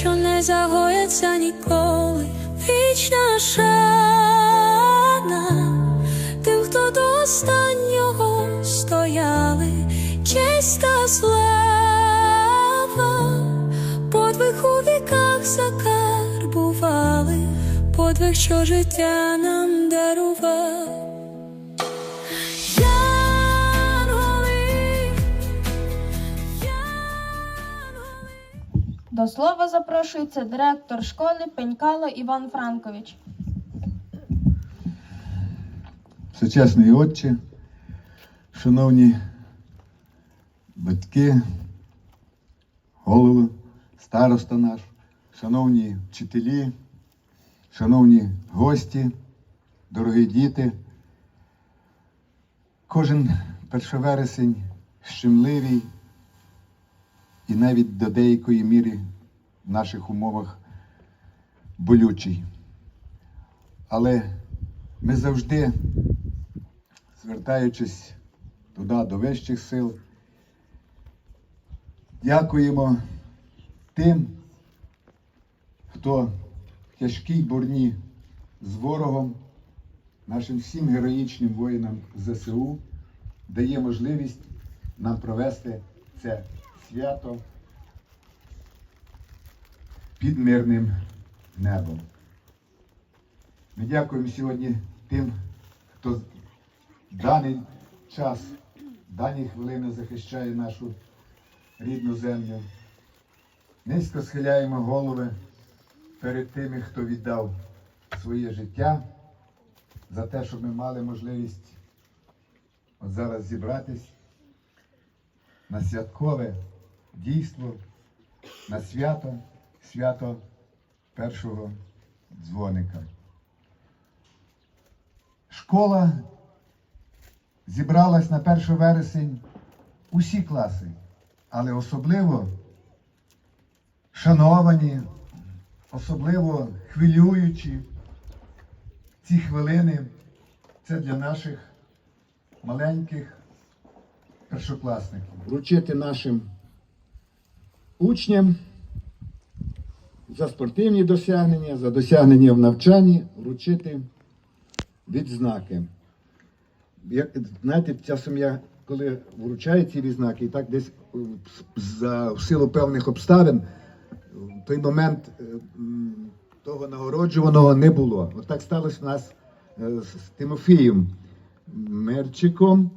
що не загояться ніколи. Вічна шана, тим, хто до останнього стояли, честь та слава, подвиг у віках закарбували, подвиг, що життя нам дарував. До слова запрошується директор школи Пенькало Іван Франкович. Сучасний отче, шановні батьки, голови, староста наш, шановні вчителі, шановні гості, дорогі діти. Кожен 1 вересень щемливий і навіть до деякої міри в наших умовах болючий. Але ми завжди звертаючись туди до вищих сил, дякуємо тим, хто в тяжкій борні з ворогом, нашим всім героїчним воїнам ЗСУ дає можливість нам провести це свято під мирним небом. Ми дякуємо сьогодні тим, хто в даний час, дані хвилини захищає нашу рідну землю. Низько схиляємо голови перед тими, хто віддав своє життя за те, щоб ми мали можливість от зараз зібратись на святкове дійство, на свято, свято першого дзвоника. Школа зібралась на 1 вересень усі класи, але особливо шановані, особливо хвилюючі ці хвилини. Це для наших маленьких першокласників. Вручити нашим учням за спортивні досягнення, за досягнення в навчанні, вручити відзнаки. Як, знаєте, часом я, коли вручаю ці відзнаки, і так десь е, за, в силу певних обставин, в той момент е, того нагороджуваного не було. От так сталося в нас е, з Тимофієм Мерчиком.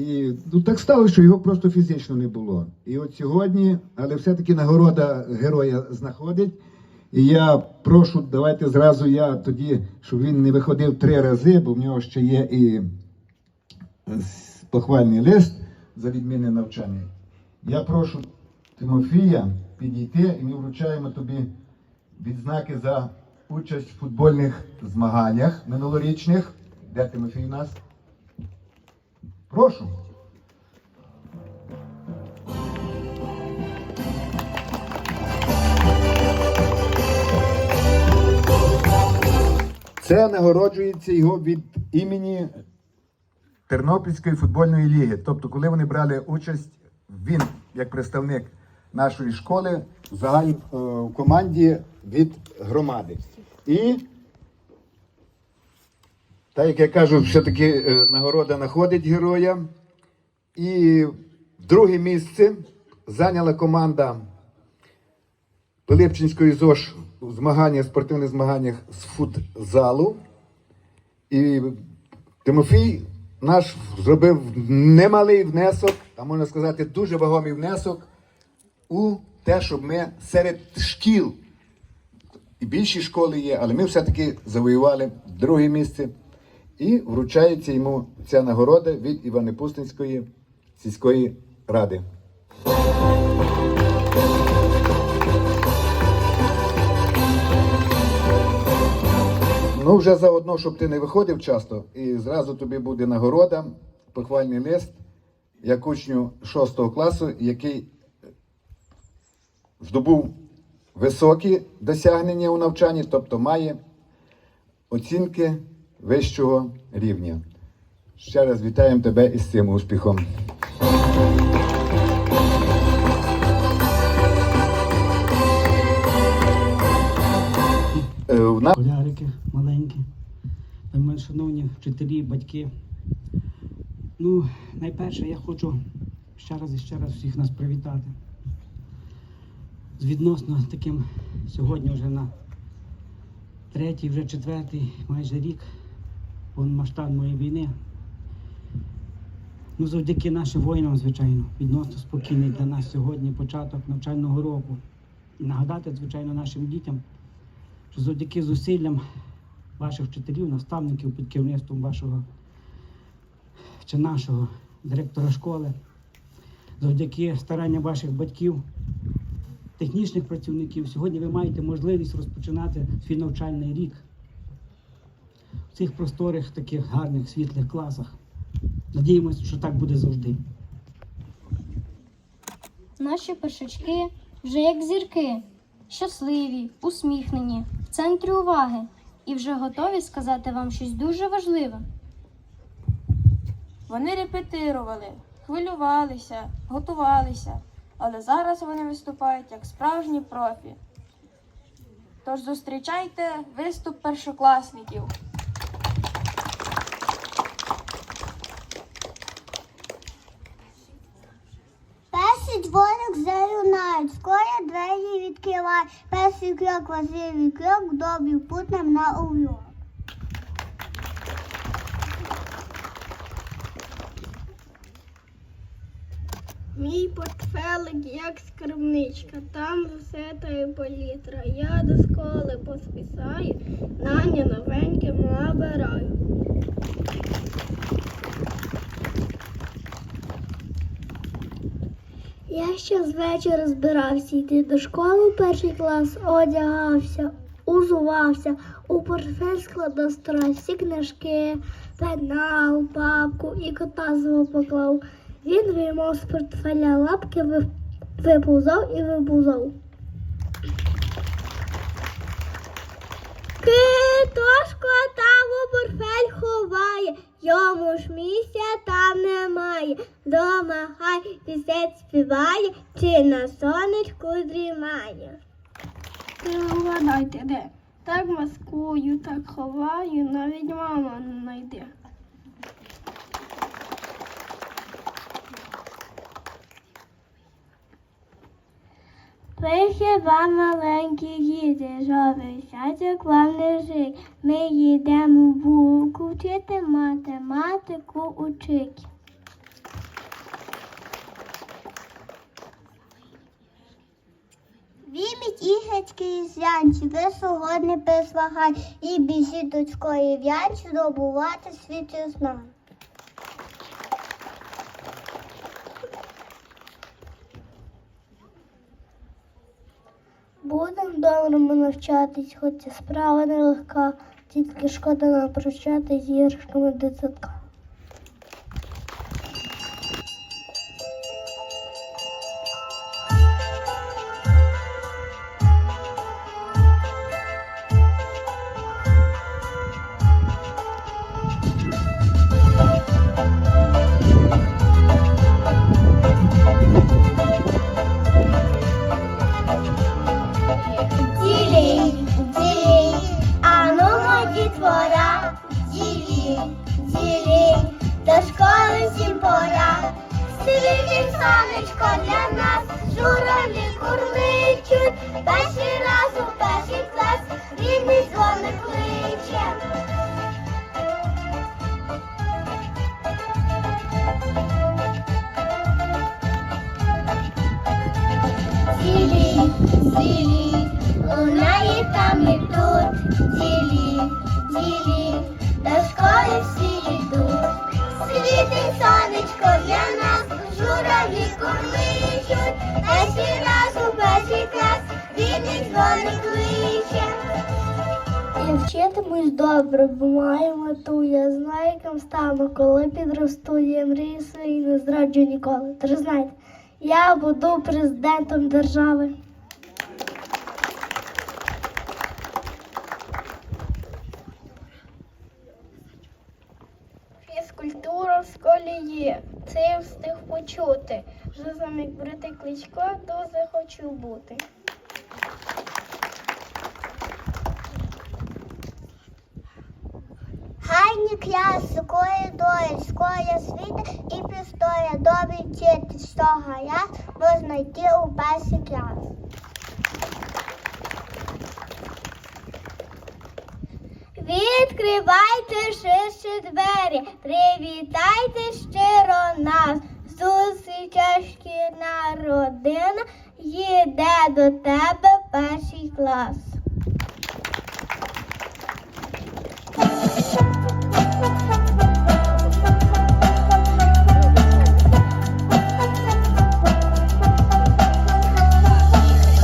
І ну, так сталося, що його просто фізично не було. І от сьогодні, але все-таки нагорода героя знаходить. І я прошу, давайте зразу я тоді, щоб він не виходив три рази, бо в нього ще є і похвальний лист за відмінне навчання. Я прошу Тимофія підійти, і ми вручаємо тобі відзнаки за участь в футбольних змаганнях минулорічних. Де Тимофій у нас? Прошу. Це нагороджується його від імені Тернопільської футбольної ліги. Тобто, коли вони брали участь, він, як представник нашої школи в е, команді від громади. І так як я кажу, все-таки е, нагорода знаходить героя. І друге місце зайняла команда Пилипчинської ЗОЖ у змаганнях, спортивних змаганнях з футзалу. І Тимофій наш зробив немалий внесок, а можна сказати, дуже вагомий внесок у те, щоб ми серед шкіл, і більші школи є, але ми все-таки завоювали друге місце. І вручається йому ця нагорода від Івано-Пустинської сільської ради. Ну, вже заодно, щоб ти не виходив часто, і зразу тобі буде нагорода, похвальний лист, як учню 6 класу, який здобув високі досягнення у навчанні, тобто має оцінки вищого рівня. Ще раз вітаємо тебе із цим успіхом. Е, нас Школярики маленькі, шановні вчителі, батьки. Ну, найперше, я хочу ще раз і ще раз всіх нас привітати. З відносно таким сьогодні вже на третій, вже четвертий, майже рік повномасштабної війни. Ну, завдяки нашим воїнам, звичайно, відносно спокійний для нас сьогодні початок навчального року. І нагадати, звичайно, нашим дітям, що завдяки зусиллям ваших вчителів, наставників під керівництвом вашого чи нашого директора школи, завдяки старанням ваших батьків, технічних працівників, сьогодні ви маєте можливість розпочинати свій навчальний рік в цих просторих, таких гарних, світлих класах. Надіємося, що так буде завжди. Наші першачки вже як зірки, щасливі, усміхнені, в центрі уваги і вже готові сказати вам щось дуже важливе. Вони репетирували, хвилювалися, готувалися, але зараз вони виступають як справжні профі. Тож зустрічайте виступ першокласників. Перший дзвоник залюнають, скоро двері відкривай. Перший крок важливий крок, добрий путь нам на урок. Мій портфелик як скарбничка, там все та палітра. Я до школи поспісаю, наня новеньке набираю. Я ще з вечора збирався йти до школи в перший клас, одягався, узувався, у портфель складав старай книжки, пенал, папку і кота свого поклав. Він виймав з портфеля лапки, вип- виповзав і виповзав. Китошко там у портфель ховає, йому ж місця там немає. Дома хай пісець співає, чи на сонечку дрімає. Вгадайте, де? Так маскую, так ховаю, навіть мама не знайде. Пише вам маленькі діти, жовий сядьок вам лежить. Ми їдемо в булку вчити математику учить. Віміть іграшки із янці, ви сьогодні присвагай і біжіть до школи в янці добувати світі знань. Будемо доброму навчатись, хоч і справа нелегка, тільки шкода нам прощатись з іграшками дитсадка. Сонечко для нас, журавлі курличуть, перший раз у перший клас, рідний дзвоник кличе. Цілі, цілі, лунає там і тут, цілі, цілі, до школи всі йдуть. Світить сонечко для нас, журавлі курличуть, перший раз у перший клас, рідний дзвоник кличе. Я вчитимусь добре, бо маю мету. Я знаю, ким стану, коли підросту. Я мрію свої не зраджу ніколи. Тож знаєте, я буду президентом держави. Є. Це я встиг почути. Вже замік брати кличко, дуже хочу бути. Хайні кляс, сукої долі, скоя світа і пістоя, добрий вчити, що гаразд, можна йти у перший клас. Відкривайте ширше двері, привітайте щиро нас. Зустріча шкільна родина їде до тебе перший клас.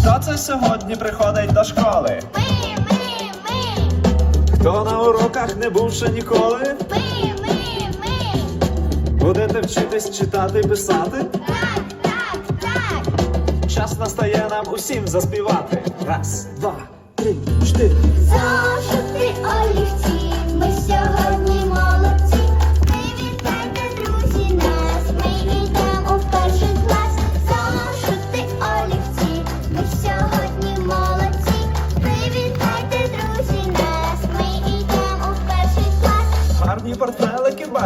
Хто це сьогодні приходить до школи? Ми, Хто на уроках не був ще ніколи? ми, ми, ми. Будете вчитись читати писати? Так, так, так. Час настає нам усім заспівати. Раз, два, три, чотири. Зошити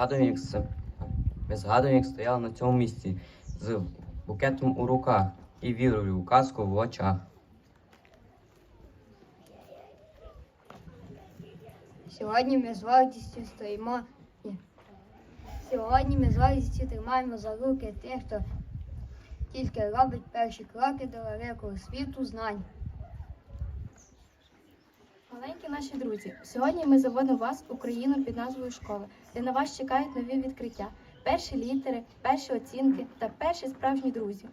згадуємо, як, ми згадуємо, як стояли на цьому місці з букетом у руках і вірою у казку в очах. Сьогодні ми з радістю стоїмо. Сьогодні ми з радістю тримаємо за руки тих, хто тільки робить перші кроки до великого світу знань. Маленькі наші друзі, сьогодні ми заводимо вас в Україну під назвою школи, де на вас чекають нові відкриття, перші літери, перші оцінки та перші справжні друзі.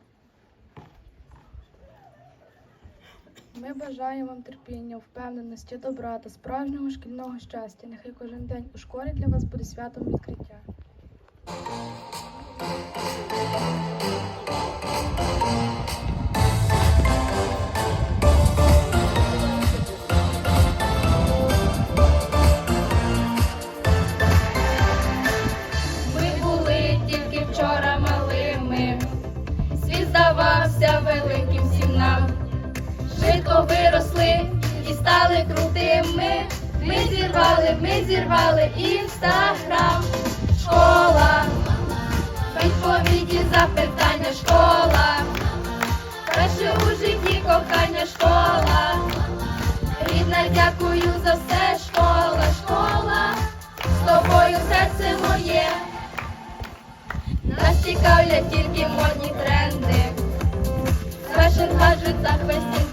Ми бажаємо вам терпіння, впевненості, добра та справжнього шкільного щастя. Нехай кожен день у школі для вас буде святом відкриття. цікавлять тільки модні тренди. Фешн за захвестів.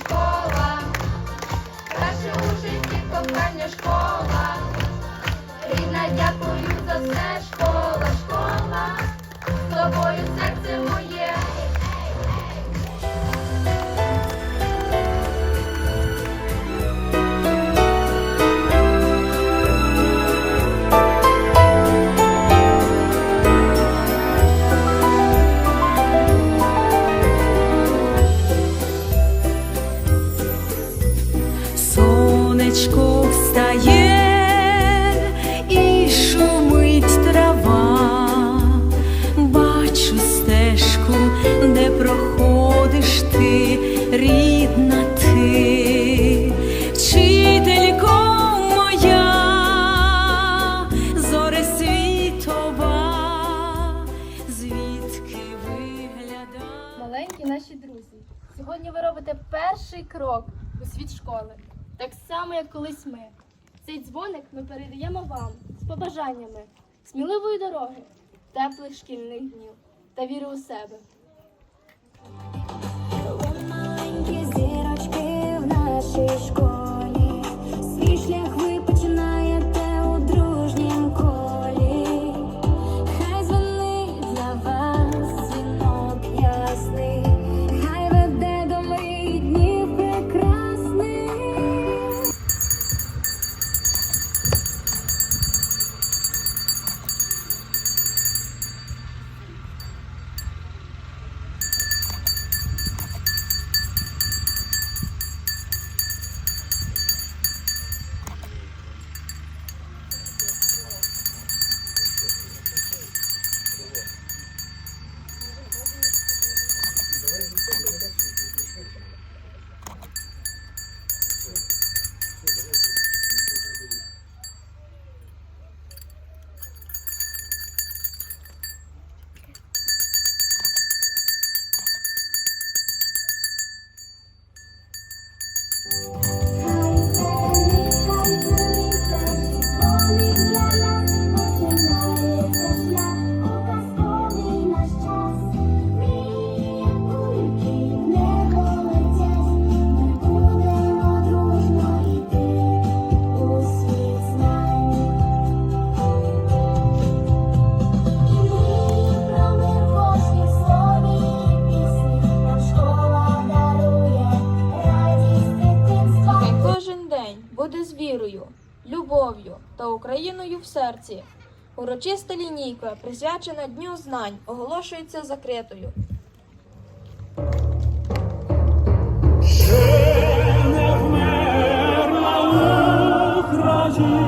школа, краще у житті кохання школа. Рідна, дякую за все, школа, школа, з тобою серце моє. дзвоник ми передаємо вам з побажаннями сміливої дороги, теплих шкільних днів та віри у себе. Маленькі зірочки в нашій школі, свій шлях ви. Україною в серці. Урочиста лінійка, присвячена Дню знань, оголошується закритою. Ще не вмерла Україна.